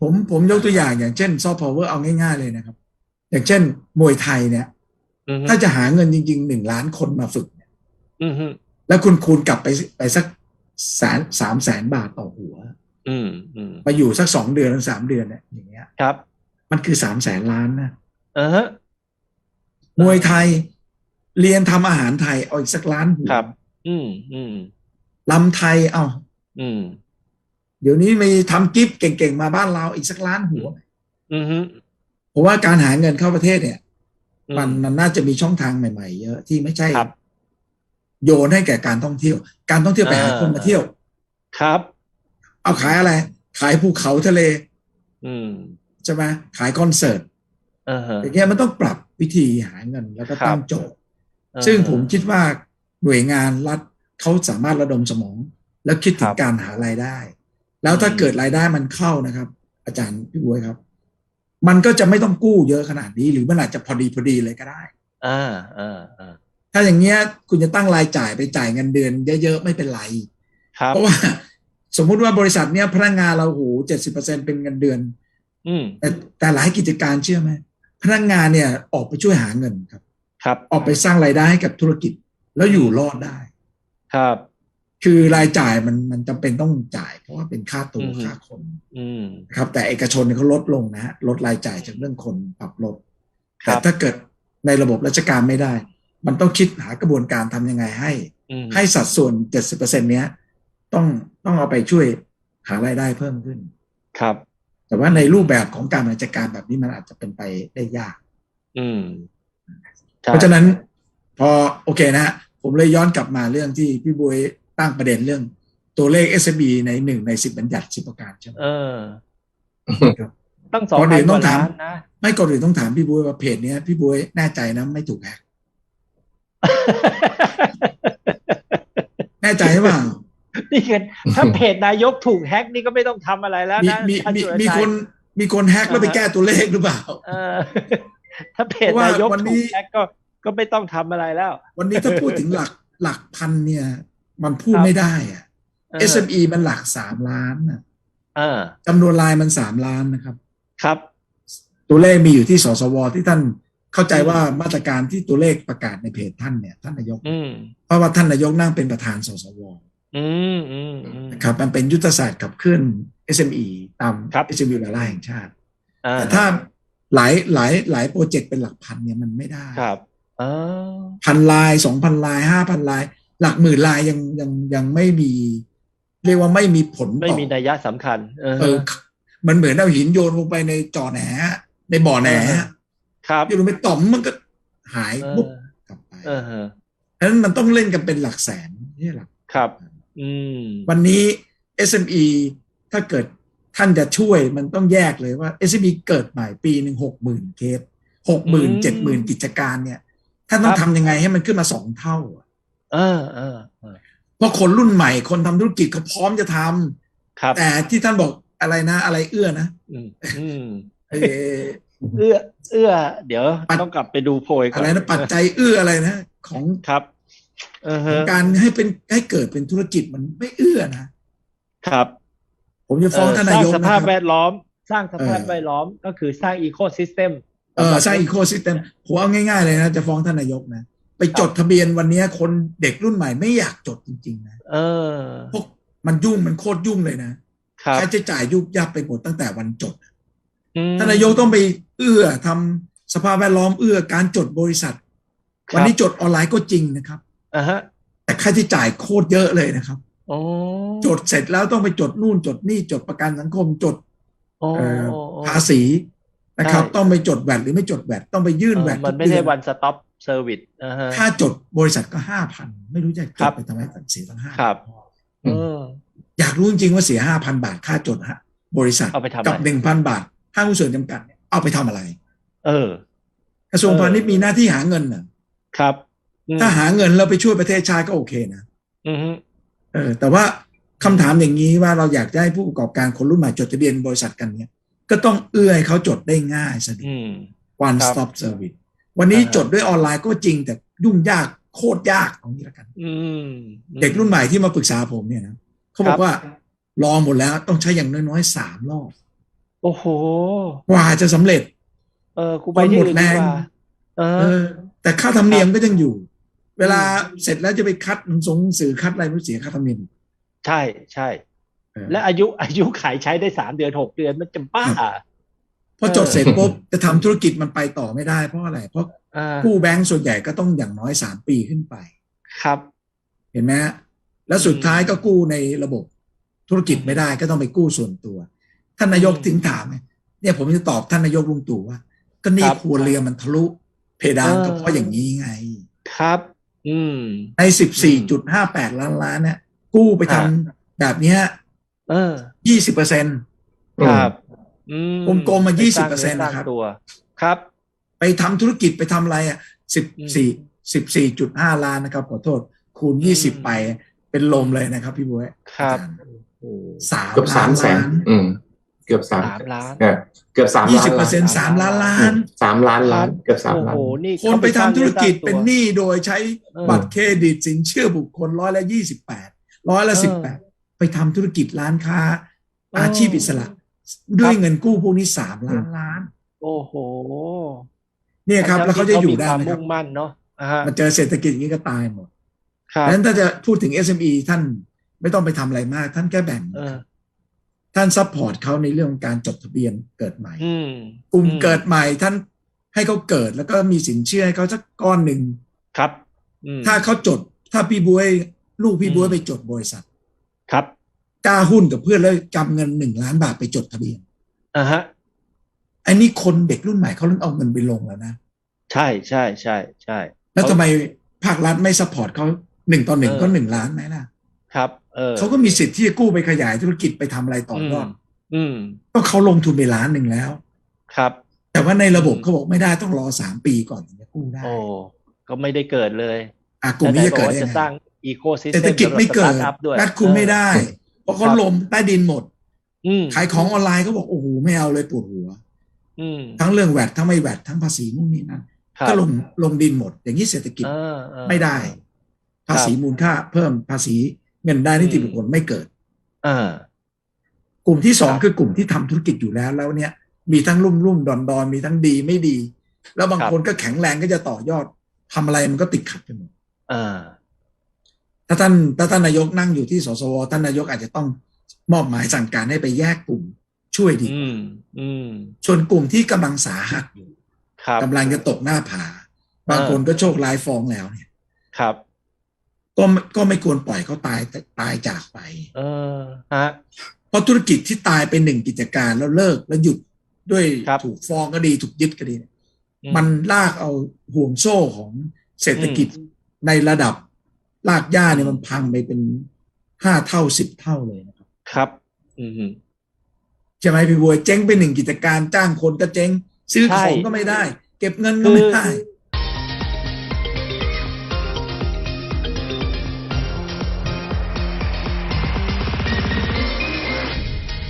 ผมผมยกตัวอย่างอย่างเช่นซอฟต์พาวเวอร์เอาง่ายๆเลยนะครับ อย่างเช่น มวยไทยเนี่ยอืมถ้าจะหาเงินจริงๆหนึ่งล้านคนมาฝึกเนี่ยอืมฮึแล้วคุณคูณกลับไปไปสักแสนสามแสนบาทต่อหัวอืมอืมมาอยู่สักสองเดือนหรือสามเดือนเนี่ยอย่างเงี้ยครับ มันคือสามแสนล้านนะเออฮะมวยไทย เรียนทำอาหารไทยเอาอีกสักล้านหัวครับ อืมอืมลำไทยเอา อืม เดี๋ยวนี้มีทำกิฟต์เก่งๆมาบ้านเราอีกสักล้านหัวอืมฮึผมว่าการหาเงินเข้าประเทศเนี่ยอืมันมันน่าจะมีช่องทางใหม่ๆเยอะที่ไม่ใช่ครับโยนให้แก่การท่องเที่ยว การท่องเที่ยวไปหาอ่าคนมาเที่ยว ครับ เอาขายอะไร ขายภูเขาทะเล อืมใช่ไหมขายคอนเสิร์ตเออฮะอย่างเงี้ยมันต้องปรับวิธีหาเงินแล้วก็ครับตั้งโจทย์เออซึ่งผมคิดว่าหน่วยงานรัฐเขาสามารถระดมสมอง แล้วคิดถึคงรับการหารายได้ แล้วถ้าอืมเกิดรายได้มันเข้านะครับ อาจารย์พี่บวยครับ มันก็จะไม่ต้องกู้เยอะขนาดนี้หรือมันอาจจะพอดีพอดีเลยก็ได้อ่าอ่าอ่าถ้าอย่างเงี้ยคุณจะตั้งรายจ่ายไปจ่ายเงินเดือนเยอะๆไม่เป็นไรครับเพราะว่า สมมุติว่าบริษัทเนี้ยพนักงานเราโหเจ็ดสิบเปอร์เซ็นเป็นเงินเดือน อืมแต่แต่หลายกิจการเชื่อไหมพนักงานเนี่ยออกไปช่วยหาเงินครับ ครับ ออกไปสร้างรายได้ให้กับธุรกิจแล้วอยู่รอดได้ ครับ คือรายจ่ายมันมันจำเป็นต้องจ่าย เพราะว่าเป็นค่าตัวอือฮึค่าคนอืมนะครับแต่เอกชนเนี่ยเขาลดลงนะฮะลดรายจ่ายจากเรื่องคนปรับลดครัแต่บถ้าเกิดในระบบราชการไม่ได้ มันต้องคิดหากระบวนการทำยังไงให้อืมให้สัดส่วน70%เนี้ย ต้องต้องเอาไปช่วยหารายได้เพิ่มขึ้น ครับ แต่ว่าในรูปแบบของการบริหารจัดการแบบนี้มันอาจจะเป็นไปได้ยาก อืมเพราะฉะนั้น พอโอเคนะฮะผมเลยย้อนกลับมาเรื่องที่พี่บวย ตั้งประเด็นเรื่องตัวเลข s อ b ในหนึ่งในสิบบัญญัติสิบประการใช่ไหมเออครับตั้งสองก่อนอื่พันนกต้องว่าถามล้านนะไม่ก่อนอื่นต้องถามพี่บวยว่าเพจเนี้ยพี่บวยแน่ใจนะไม่ถูกแฮกแน่ใจหรือเปล่านี่กันถ้าเพจนายกถูกแฮ็กนี่ก็ไม่ต้องทำอะไรแล้วมีนะมีท่านมีสุรมีชัยคนมีคนแฮกแล้วไปอ่าฮะแก้ตัวเลขหรือเปล่าเออถ้าเพจเพราะว่านายกวันนี้ถูกแฮ็กก็ก็ไม่ต้องทำอะไรแล้ว วันนี้ถ้าพูดถึงหลักหลักพันเนี่ย มันพูดครับไม่ได้อะเออ SME มันหลักสามล้านนะเออจำนวนลายมันสามล้านนะครับ ครับ ตัวเลขมีอยู่ที่สสวที่ท่านเข้าใจว่ามาตรการที่ตัวเลขประกาศในเพจท่านเนี่ย ท่านนายกอืมเพราะว่าท่านนายกนั่งเป็นประธานสสวอืมอืมอืมนะครับ มันเป็นยุทธศาสตร์ขับเคลื่อน SME ตามครับ SME วาระแห่งชาติอ่าแต่ถ้าหลายหลายหลายโปรเจกต์เป็นหลักพันเนี่ยมันไม่ได้ครับเออพันลายสองพันลายห้าพันลาย หลักหมื่นลายยังยังยังไม่มี เรียกว่าไม่มีผลไม่ต่อมีนัยยะสำคัญเออเออ มันเหมือนเอาหินโยนลงไปในจอแหนในบ่อแหนครับโยนลงไปต่อมมันก็หายเออปุ๊บกลับไปเออฮะฉะนั้นมันต้องเล่นกันเป็นหลักแสนนี่หลักครับ อืมวันนี้ SME ถ้าเกิดท่านจะช่วยมันต้องแยกเลยว่า SME เกิดใหม่ปีหนึ่งหกหมื่นเคสหกหมื่นเจ็ดหมื่นกิจการเนี่ยท่านต้องทำยังไงให้มันขึ้นมาสองเท่าอะ เออเออเออเพราะคนรุ่นใหม่คนทำธุรกิจเขาพร้อมจะทำครับ แต่ที่ท่านบอกอะไรนะ อะไรเอื้อนะอืมอืมเอ่อเอื้อ เอื้อ เดี๋ยวปัดต้องกลับไปดูโพยก่อะอนไรนะปัจจัยเอื้ออะไรนะ ของครับเออขฮะองการให้เป็นให้เกิดเป็นธุรกิจมันไม่เอื้อนะครับ ผมจะฟ้องท่านสนาร้างยกสนะภาพคแวรับดล้อม สร้างสภาพเออแวดล้อมก็คือสร้างอีโคซิสเต็มเออสร้างอีโคซิสเต็มผมเอาง่ายๆเลยนะ จะฟ้องท่านนายกนะ ไปจดทะเบียนวันนี้คนเด็กรุ่นใหม่ไม่อยากจดจริง ๆ นะเออพวกมันยุ่งมันโคตรยุ่งเลยนะครับค่าใช้จ่ายยุบยับไปหมดตั้งแต่วันจดอืมท่านนายกต้องไปเอื้อทำสภาพแวดล้อมเอื้อการจดบริษัทครับวันนี้จดออนไลน์ก็จริงนะครับอ่าฮะ แต่ค่าใช้จ่ายโคตรเยอะเลยนะครับโอ้จดเสร็จแล้วต้องไปจดนู่นจดนี่จดประกันสังคมจดโอ้เอ่อโอ้โอ้ภาษีนะครับใช่ต้องไปจดแวดหรือไม่จดแวดต้องไปยื่นแวดเออมันไม่ใช่วันสต็อป เซอร์วิสอ่าฮะค่าจดบริษัทก็ห้าพันไม่รู้จะจครัดบไปทำไมเสียตั้งห้าครับเอออยากรู้จริงๆว่าเสียห้าพันบาทค่าจดฮะ บริษัทเอาไปทำอะไรกับหนึ่งพันบาทห้างหุ้นส่วนจำกัดเนี่ยเอาไปทำอะไร เออ กระทรวงเออพาณิชย์มีหน้าที่หาเงินน่ะครับอืมถ้าหาเงินแล้วไปช่วยประเทศชาติก็โอเคนะอืมฮึเออ แต่ว่าคำถามอย่างนี้ว่าเราอยากจะให้ผู้ประกอบการคนรุ่นใหม่จดทะเบียนบริษัทกันเนี่ยก็ต้องเอื้อให้เขาจดได้ง่ายสะดวกอืม one ครับ stop service วันนี้อ่าฮะจดด้วยออนไลน์ก็จริงแต่ยุ่งยากโคตรยากเอางี้ละกันอืมเด็กรุ่นใหม่ที่มาปรึกษาผมเนี่ยนะเขาบอครักบว่าลองหมดแล้วต้องใช้อย่างน้อยๆสามรอบ โอ้โหกว่าจะสำเร็จ เออกูไปที่อื่นดีกว่าเอเอออ แต่ค่าธรรมเนียมก็ยังอยู่ เวลาเสร็จแล้วจะไปคัดหนังสงหนังสือคัดอะไรไม่เสียค่าธรรมเนียมใช่ใช่เออและอายุอายุขายใช้ได้สามเดือนหกเดือนมันจะบ้า พอจดเสร็จปุ๊บจะทำธุรกิจมันไปต่อไม่ได้เพราะอะไร เพราะอ่ากู้แบงก์ส่วนใหญ่ก็ต้องอย่างน้อยสามปีขึ้นไป ครับ เห็นไหมฮะแล้วสุดท้ายก็กู้ในระบบธุรกิจไม่ได้ก็ต้องไปกู้ส่วนตัว ท่านนายกอืมถึงถามไงเนี่ยผมจะตอบท่านนายกลุงตู่ว่า ก็หนี่ครับครัวเรือนมันทะลุ เพดานเออก็เพราะอย่างนี้ไง ครับ อืมในสิบสี่จุดห้าแปดล้านล้านเนี่ยกู้ไปทำฮะแบบเนี้ยเออยี่สิบเปอร์เซ็นครับ อืมกลมๆมาไปสร้ง20%สร้างนะครับตัวครับ ไปทำธุรกิจไปทำอะไรอะสิบสี่สิบสี่จุดห้าล้านนะครับ ขอโทษ คูณยี่สิบไปเป็นลมเลยนะครับ พี่บ๊วยครับอาจารย์โอ้สามเกือบสาล้ามนแสนล้านอืมเกือบสามสามล้านเออเกือบสามยี่ล้านสิบเปอร์เซ็นต์ล้านสามล้านล้านสามล้านล้านเกือบสามโอ้ล้าโหนนี่คนไปทำธุรกิจเป็นหนี่นี้โดยใช้เออบัตรเครดิตสินเชื่อบุคคลร้อยละยี่สิบแปดร้อยละเอสิบอแปดไปทำธุรกิจร้านค้าเออออาชีพอิสระ ด้วยเงินกู้พวกนี้สามล้านล้าน โอ้โห เนี่ยครับ แล้วเขาจะอยู่ได้ความไหมครัมุ่บงมั่นเนาะอ่าฮะมาเจอเศรษฐกิจอย่างนี้ก็ตายหมดครับดังนั้นถ้าจะพูดถึง SME ท่านไม่ต้องไปทำอะไรมาก ท่านแค่แบ่งเออท่านซัพพอร์ตเขาในเรื่องของการจดทะเบียนเกิดใหม่อืมกลุ่มอืมเกิดใหม่ท่านให้เขาเกิดแล้วก็มีสินเชื่อให้เขาสักก้อนหนึ่งครับอืมถ้าเขาจด ถ้าพี่บวยลูกพี่บวยอืมไปจดบริษัท ครับ กล้าหุ้นกับเพื่อนแล้วกำเงินหนึ่งล้านบาทไปจดทะเบียนอ่าฮะอันนี้คนเด็กรุ่นใหม่เขาเริ่มเอาเงินไปลงแล้วนะ ใช่ใช่ใช่ใช่ แล้วทำไมภาครัฐไม่ซัพพอร์ตเขาหนึ่งต่อหนึ่งเออก็หนึ่งล้านไหมล่ะ ครับ เออเขาก็มีสิทธิ์ที่จะกู้ไปขยายธุรกิจไปทำอะไรต่อยอดมอืม ก็เขาลงทุนไปล้านหนึ่งแล้ว ครับ แต่ว่าในระบบอืมเขาบอกไม่ได้ต้องรอสามปีก่อนถึงจะกู้ได้ โอ้ก็ไม่ได้เกิดเลย อะกลุ่มนี้จะเกิดแล้วได้ไหนบอกว่าจะยังสไงร้างอีโคซิสเศรษเต็ฐมกิจไม่เกิดด้วยรัฐคุมไม่ได้ เพราะเขาครับลมใต้ดินหมดอืมขายของออนไลน์เขาบอกโอ้โหไม่เอาเลยปวดหัวอืมทั้งเรื่องแวดทั้งไม่แวดทั้งภาษีนู่นนี่นั่นครับก็ลงลงดินหมด อย่างนี้เศรษฐกิจเออเออไม่ได้ ภาษีมูลค่าเพิ่มภาษีเงินได้นิติบุคคลไม่เกิดเออกลุ่มที่สองครับคือกลุ่มที่ทำธุรกิจอยู่แล้วแล้วเนี่ย มีทั้งรุ่มรุ่มดอนดอนมีทั้งดีไม่ดี แล้วบางครับคนก็แข็งแรงก็จะต่อยอดทำอะไรมันก็ติดขัดไปหมดเออ ถ้าท่านถ้าท่านนายกนั่งอยู่ที่สสวท่านนายกอาจจะต้องมอบหมายสั่งการให้ไปแยกกลุ่มช่วยดีอืมอืมส่วนกลุ่มที่กำลังสาหัสอยู่ครับกำลังจะตกหน้าผา บางคนก็โชคร้ายฟ้องแล้วเนี่ยครับ ก็ไม่ก็ไม่ควรปล่อยเขาตายตายจากไป เออฮะเพราะธุรกิจที่ตายไปหนึ่งกิจการแล้วเลิกแล้วหยุดด้วยครับถูกฟ้องก็ดีถูกยึดก็ดีเนี่ยอืมันลากเอาห่วงโซ่ของเศรษฐกิจอืมในระดับ ลากย่าเนี่ยมันพังไปเป็นห้าเท่าสิบเท่าเลยนะครับ ครับ อืมใช่ไหมพี่บวยเจ๊งไปหนึ่งกิจการจ้างคนก็เจ๊ง ซื้อใช่ของก็ไม่ได้ เก็บเงินก็คือไม่ได้